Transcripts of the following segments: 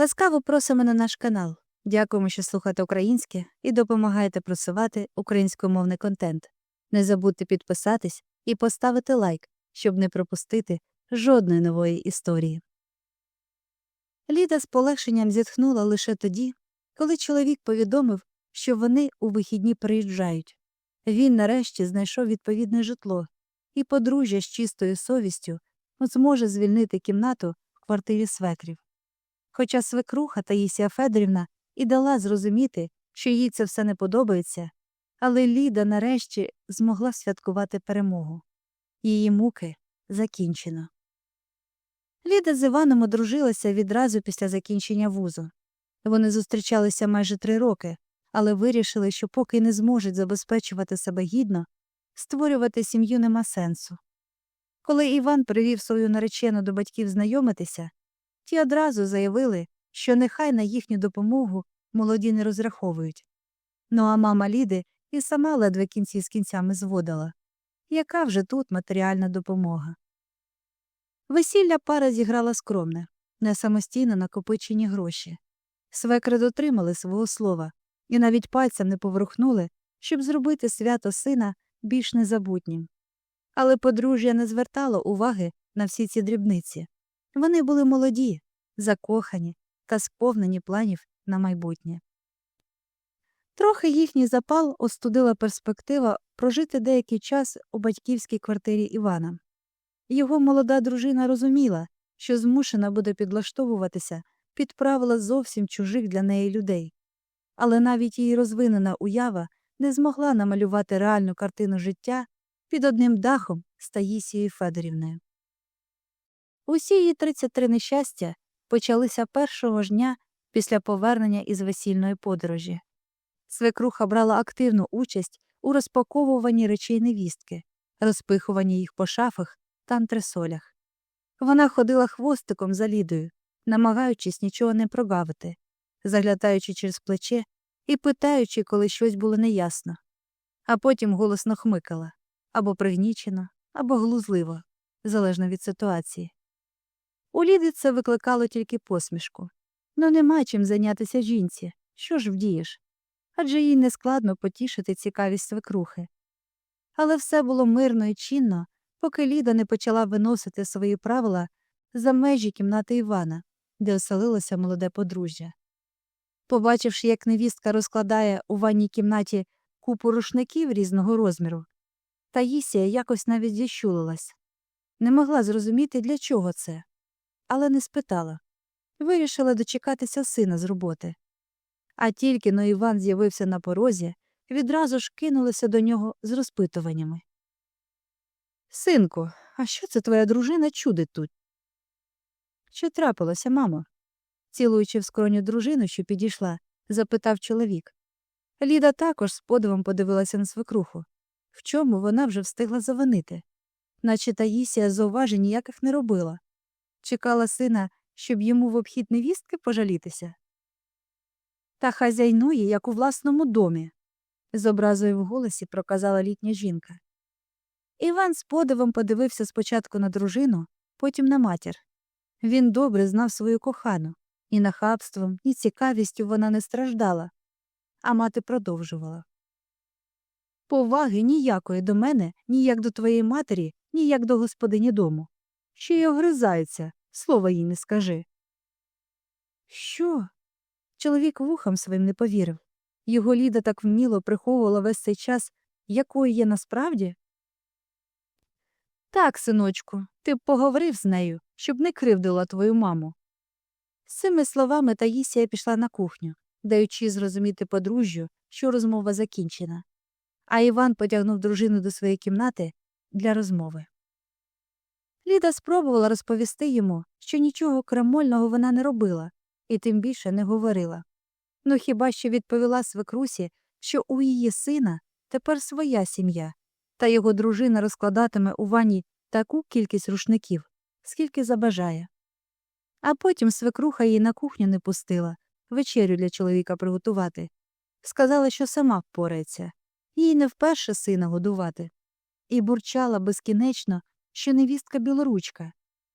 Ласкаво просимо на наш канал. Дякуємо, що слухаєте українське і допомагаєте просувати українськомовний контент. Не забудьте підписатись і поставити лайк, щоб не пропустити жодної нової історії. Ліда з полегшенням зітхнула лише тоді, коли чоловік повідомив, що вони у вихідні приїжджають. Він нарешті знайшов відповідне житло, і подружжя з чистою совістю зможе звільнити кімнату в квартирі свекрів. Хоча свекруха Таїсія Федорівна і дала зрозуміти, що їй це все не подобається, але Ліда нарешті змогла святкувати перемогу. Її муки закінчено. Ліда з Іваном одружилася відразу після закінчення вузу. Вони зустрічалися майже три роки, але вирішили, що поки не зможуть забезпечувати себе гідно, створювати сім'ю нема сенсу. Коли Іван привів свою наречену до батьків знайомитися, ті одразу заявили, що нехай на їхню допомогу молоді не розраховують. Ну а мама Ліди і сама ледве кінці з кінцями зводила. Яка вже тут матеріальна допомога? Весілля пара зіграла скромне, не самостійно накопичені гроші. Свекри дотримали свого слова і навіть пальцем не поворухнули, щоб зробити свято сина більш незабутнім. Але подружжя не звертало уваги на всі ці дрібниці. Вони були молоді, закохані та сповнені планів на майбутнє. Трохи їхній запал остудила перспектива прожити деякий час у батьківській квартирі Івана. Його молода дружина розуміла, що змушена буде підлаштовуватися під правила зовсім чужих для неї людей, але навіть її розвинена уява не змогла намалювати реальну картину життя під одним дахом з Федорівною. Усі її 33 нещастя почалися першого ж дня після повернення із весільної подорожі. Свекруха брала активну участь у розпаковуванні речей невістки, розпихуванні їх по шафах та антресолях. Вона ходила хвостиком за Лідою, намагаючись нічого не прогавити, заглядаючи через плече і питаючи, коли щось було неясно, а потім голосно хмикала або пригнічено, або глузливо, залежно від ситуації. У Ліди це викликало тільки посмішку. Ну нема чим зайнятися жінці. Що ж вдієш? Адже їй нескладно потішити цікавість свекрухи. Але все було мирно і чинно, поки Ліда не почала виносити свої правила за межі кімнати Івана, де оселилося молоде подружжя. Побачивши, як невістка розкладає у ванній кімнаті купу рушників різного розміру, Таїсія якось навіть зіщулилась. Не могла зрозуміти, для чого це, але не спитала. Вирішила дочекатися сина з роботи. А тільки но Іван з'явився на порозі, відразу ж кинулися до нього з розпитуваннями. Синку, а що це твоя дружина чудить тут? Що трапилося, мамо? цілуючи в скроню дружину, що підійшла, запитав чоловік. Ліда також з подивом подивилася на свекруху. В чому вона вже встигла завинити? Наче Таїсія зауважень ніяких не робила. Чекала сина, щоб йому в обхід невістки пожалітися. Та хазяйнує, як у власному домі, з образою в голосі проказала літня жінка. Іван з подивом подивився спочатку на дружину, потім на матір. Він добре знав свою кохану, і нахабством, і цікавістю вона не страждала, а мати продовжувала. Поваги ніякої до мене, ні як до твоєї матері, ні як до господині дому. Ще й огризається, слова їй не скажи. Що? Чоловік вухам своїм не повірив. Його Ліда так вміло приховувала весь цей час, якою є насправді. Так, синочку, ти б поговорив з нею, щоб не кривдила твою маму. З цими словами Таїсія пішла на кухню, даючи зрозуміти подружжю, що розмова закінчена. А Іван потягнув дружину до своєї кімнати для розмови. Ліда спробувала розповісти йому, що нічого крамольного вона не робила і тим більше не говорила. Ну хіба що відповіла свекрусі, що у її сина тепер своя сім'я, та його дружина розкладатиме у ванні таку кількість рушників, скільки забажає. А потім свекруха її на кухню не пустила вечерю для чоловіка приготувати. Сказала, що сама впорається, їй не вперше сина годувати, і бурчала безкінечно, що невістка білоручка,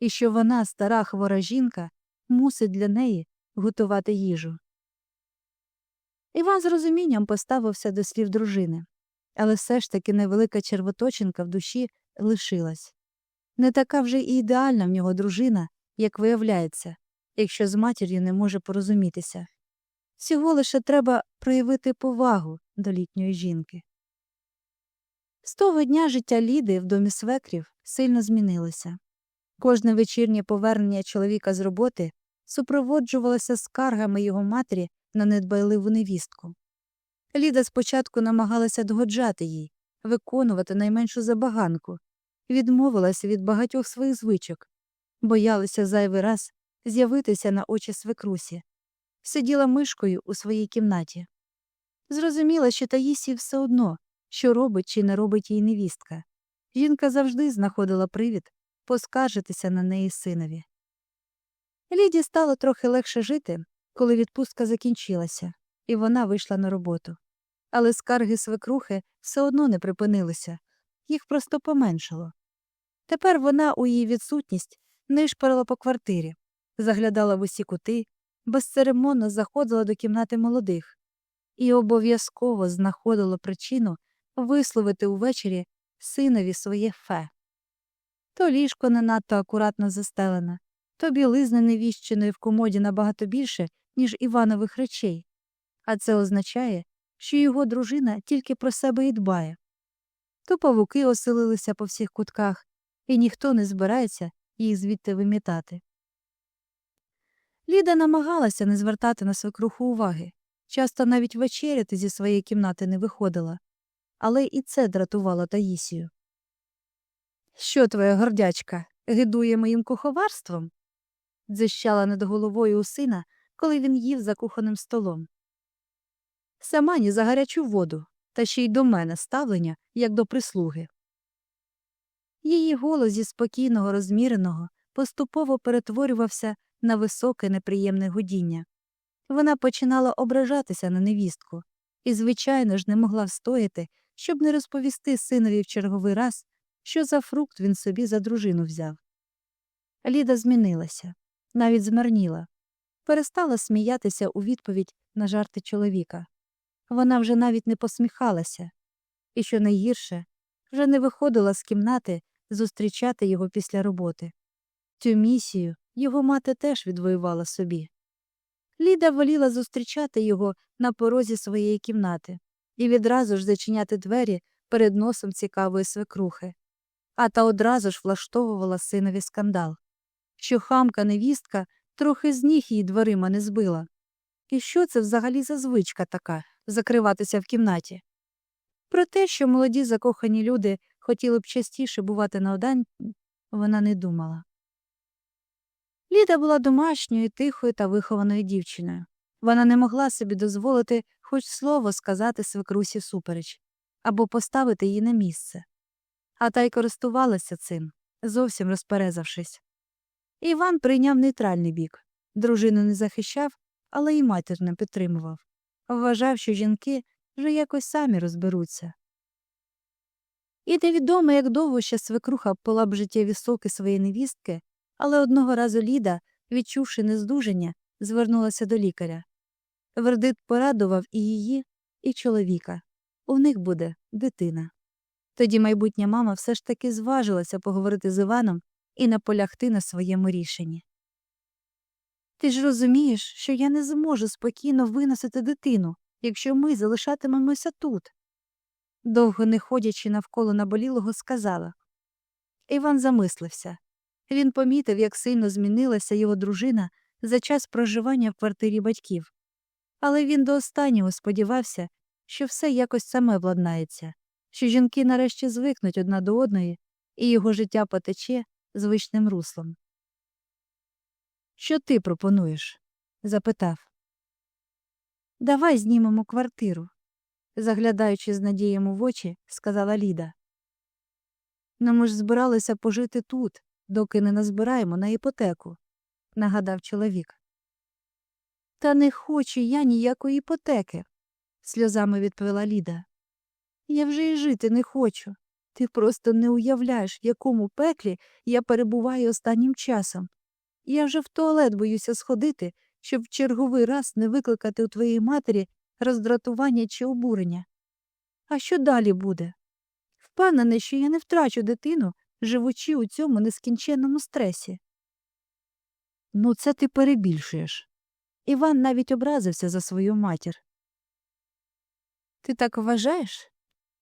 і що вона, стара хвора жінка, мусить для неї готувати їжу. Іван з розумінням поставився до слів дружини, але все ж таки невелика червоточинка в душі лишилась. Не така вже і ідеальна в нього дружина, як виявляється, якщо з матір'ю не може порозумітися. Всього лише треба проявити повагу до літньої жінки. З того дня життя Ліди в домі свекрів сильно змінилося. Кожне вечірнє повернення чоловіка з роботи супроводжувалося скаргами його матері на недбайливу невістку. Ліда спочатку намагалася догоджати їй, виконувати найменшу забаганку, відмовилася від багатьох своїх звичок, боялася зайвий раз з'явитися на очі свекрусі, сиділа мишкою у своїй кімнаті. Зрозуміла, що Таїсі все одно, що робить чи не робить їй невістка. Жінка завжди знаходила привід поскаржитися на неї синові. Ліді стало трохи легше жити, коли відпустка закінчилася, і вона вийшла на роботу. Але скарги свекрухи все одно не припинилися, їх просто поменшало. Тепер вона у її відсутність нишпарила по квартирі, заглядала в усі кути, безцеремонно заходила до кімнати молодих і обов'язково знаходила причину висловити увечері синові своє фе. То ліжко не надто акуратно застелене, то білизни невіщеної в комоді набагато більше, ніж Іванових речей, а це означає, що його дружина тільки про себе і дбає. То павуки оселилися по всіх кутках, і ніхто не збирається їх звідти вимітати. Ліда намагалася не звертати на свекруху уваги, часто навіть вечеряти зі своєї кімнати не виходила, але і це дратувало Таїсію. Що твоя гордячка гидує моїм куховарством? дзищала над головою у сина, коли він їв за кухонним столом. Сама ні за гарячу воду, та ще й до мене ставлення, як до прислуги. Її голос зі спокійного, розміреного поступово перетворювався на високе неприємне гудіння. Вона починала ображатися на невістку і, звичайно ж, не могла встояти, щоб не розповісти синові в черговий раз, що за фрукт він собі за дружину взяв. Ліда змінилася, навіть змарніла, перестала сміятися у відповідь на жарти чоловіка. Вона вже навіть не посміхалася, і, що найгірше, вже не виходила з кімнати зустрічати його після роботи. Цю місію його мати теж відвоювала собі. Ліда воліла зустрічати його на порозі своєї кімнати і відразу ж зачиняти двері перед носом цікавої свекрухи, а та одразу ж влаштовувала синові скандал, що хамка невістка трохи з ніг її дверима не збила. І що це взагалі за звичка така закриватися в кімнаті? Про те, що молоді закохані люди хотіли б частіше бувати наодань, вона не думала. Ліда була домашньою, тихою та вихованою дівчиною. Вона не могла собі дозволити хоч слово сказати свекрусі супереч або поставити її на місце. А та й користувалася цим, зовсім розперезавшись. Іван прийняв нейтральний бік. Дружину не захищав, але й матір не підтримував. Вважав, що жінки вже якось самі розберуться. І невідомо, як довго ще свекруха пила б життєві соки своєї невістки, але одного разу Ліда, відчувши нездужання, звернулася до лікаря. Вердикт порадував і її, і чоловіка. У них буде дитина. Тоді майбутня мама все ж таки зважилася поговорити з Іваном і наполягти на своєму рішенні. Ти ж розумієш, що я не зможу спокійно виносити дитину, якщо ми залишатимемося тут. Довго не ходячи навколо наболілого, сказала. Іван замислився. Він помітив, як сильно змінилася його дружина за час проживання в квартирі батьків. Але він до останнього сподівався, що все якось саме владнається, що жінки нарешті звикнуть одна до одної, і його життя потече звичним руслом. Що ти пропонуєш? запитав. Давай знімемо квартиру, заглядаючи з надієм в очі, сказала Ліда. Ну, ми ж збиралися пожити тут, доки не назбираємо на іпотеку, нагадав чоловік. Та не хочу я ніякої іпотеки, сльозами відповіла Ліда. Я вже й жити не хочу. Ти просто не уявляєш, в якому пеклі я перебуваю останнім часом. Я вже в туалет боюся сходити щоб в черговий раз не викликати у твоєї матері роздратування чи обурення. А що далі буде? Впевнений, що я не втрачу дитину, живучи у цьому нескінченному стресі. Ну, це ти перебільшуєш. Іван навіть образився за свою матір. Ти так вважаєш?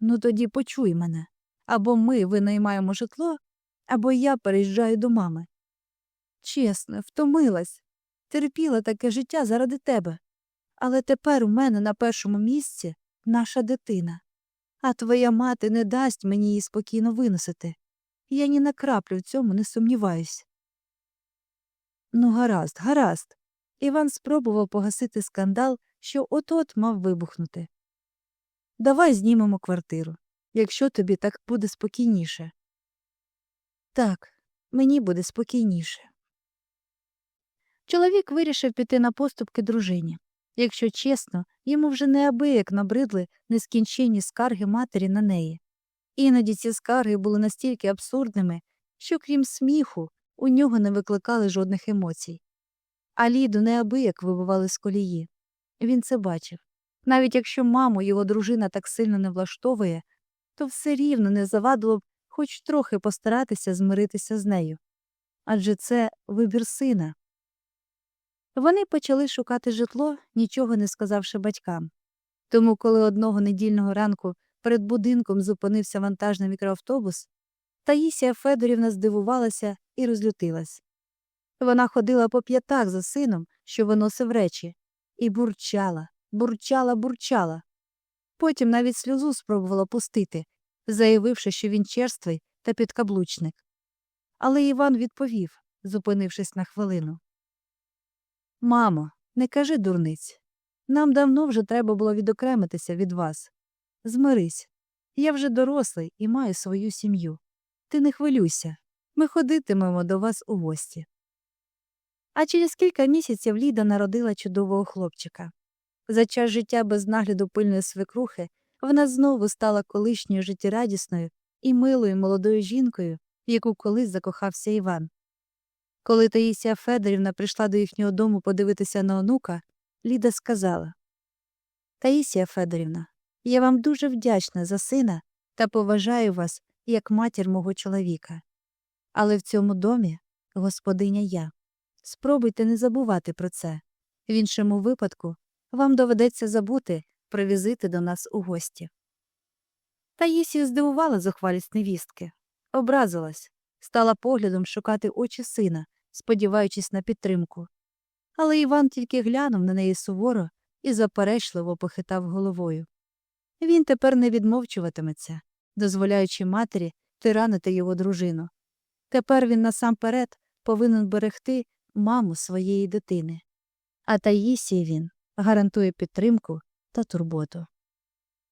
Ну тоді почуй мене. Або ми винаймаємо житло, або я переїжджаю до мами. Чесно, втомилась, терпіла таке життя заради тебе. Але тепер у мене на першому місці наша дитина, а твоя мати не дасть мені її спокійно виносити. Я ні на краплю в цьому не сумніваюсь. Ну, гаразд, гаразд. Іван спробував погасити скандал, що от-от мав вибухнути. Давай знімемо квартиру, якщо тобі так буде спокійніше. Так, мені буде спокійніше. Чоловік вирішив піти на поступки дружині. Якщо чесно, йому вже неабияк набридли нескінченні скарги матері на неї. Іноді ці скарги були настільки абсурдними, що, крім сміху, у нього не викликали жодних емоцій. А Ліду неабияк вибивали з колії. Він це бачив. Навіть якщо маму його дружина так сильно не влаштовує, то все рівно не завадило б хоч трохи постаратися змиритися з нею. Адже це вибір сина. Вони почали шукати житло, нічого не сказавши батькам. Тому, коли одного недільного ранку перед будинком зупинився вантажний мікроавтобус, Таїсія Федорівна здивувалася і розлютилась. Вона ходила по п'ятах за сином, що виносив речі, і бурчала, бурчала, бурчала. Потім навіть сльозу спробувала пустити, заявивши, що він черствий та підкаблучник. Але Іван відповів, зупинившись на хвилину. Мамо, не кажи дурниць. Нам давно вже треба було відокремитися від вас. Змирись. Я вже дорослий і маю свою сім'ю. Ти не хвилюйся. Ми ходитимемо до вас у гості. А через кілька місяців Ліда народила чудового хлопчика. За час життя без нагляду пильної свекрухи вона знову стала колишньою життєрадісною і милою молодою жінкою, в яку колись закохався Іван. Коли Таїсія Федорівна прийшла до їхнього дому подивитися на онука, Ліда сказала Таїсія Федорівна, я вам дуже вдячна за сина та поважаю вас як матір мого чоловіка. Але в цьому домі господиня я. Спробуйте не забувати про це. В іншому випадку вам доведеться забути про візити до нас у гості. Таїсію здивувала зухвалість невістки, образилась, стала поглядом шукати очі сина, сподіваючись на підтримку. Але Іван тільки глянув на неї суворо і заперечливо похитав головою. Він тепер не відмовчуватиметься, дозволяючи матері тиранити його дружину. Тепер він насамперед повинен берегти маму своєї дитини. А Таїсі він гарантує підтримку та турботу.